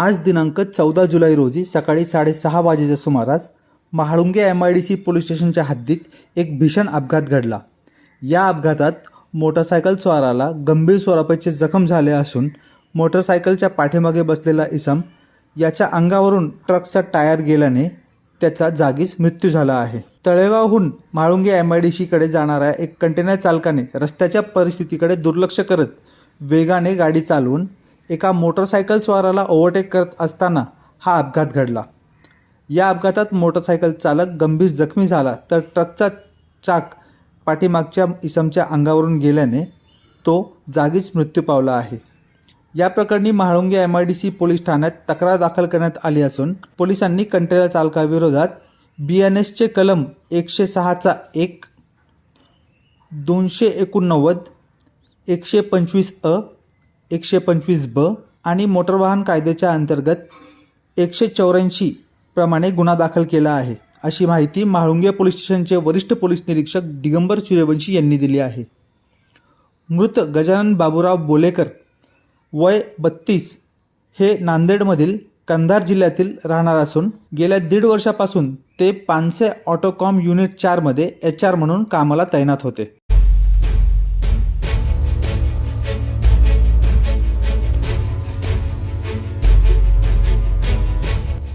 आज दिनांक चौदा जुलै रोजी सकाळी साडेसहा वाजेच्या सुमारास Mahalunge M I D C police स्टेशनच्या हद्दीत एक भीषण अपघात घडला. या अपघातात मोटरसायकल स्वाराला गंभीर स्वरूपाचे जखम झाले असून मोटरसायकलच्या पाठीमागे बसलेला इसम याच्या अंगावरून ट्रकचा टायर गेल्याने त्याचा जागीच मृत्यू झाला आहे. तळेगावहून म्हाळुंगे एम आय डी सीकडे जाणाऱ्या एक कंटेनर चालकाने रस्त्याच्या परिस्थितीकडे दुर्लक्ष करत वेगाने गाडी चालवून एका मोटरसायकलस्वाराला ओव्हरटेक करत असताना हा अपघात घडला. या अपघातात मोटरसायकल चालक गंभीर जखमी झाला तर ट्रकचा चाक पाठीमागच्या इसमच्या अंगावरून गेल्याने तो जागीच मृत्यू पावला आहे. या प्रकरणी Mahalunge M I D C police ठाण्यात तक्रार दाखल करण्यात आली असून पोलिसांनी कंटेनर चालकाविरोधात बी एन एसचे कलम एकशे सहाचा एक दोनशे एकोणनव्वद एकशे पंचवीस अ एकशे पंचवीस ब आणि मोटर वाहन कायद्याच्या अंतर्गत एकशे चौऱ्याऐंशी प्रमाणे गुन्हा दाखल केला आहे अशी माहिती म्हाळुंगे पोलीस स्टेशनचे वरिष्ठ पोलीस निरीक्षक दिगंबर सूर्यवंशी यांनी दिली आहे. मृत गजानन बाबूराव बोलेकर वय बत्तीस हे नांदेडमधील कंधार जिल्ह्यातील राहणार असून गेल्या दीड वर्षापासून ते पानसे ऑटोकॉम युनिट चारमध्ये एच आर म्हणून कामाला तैनात होते.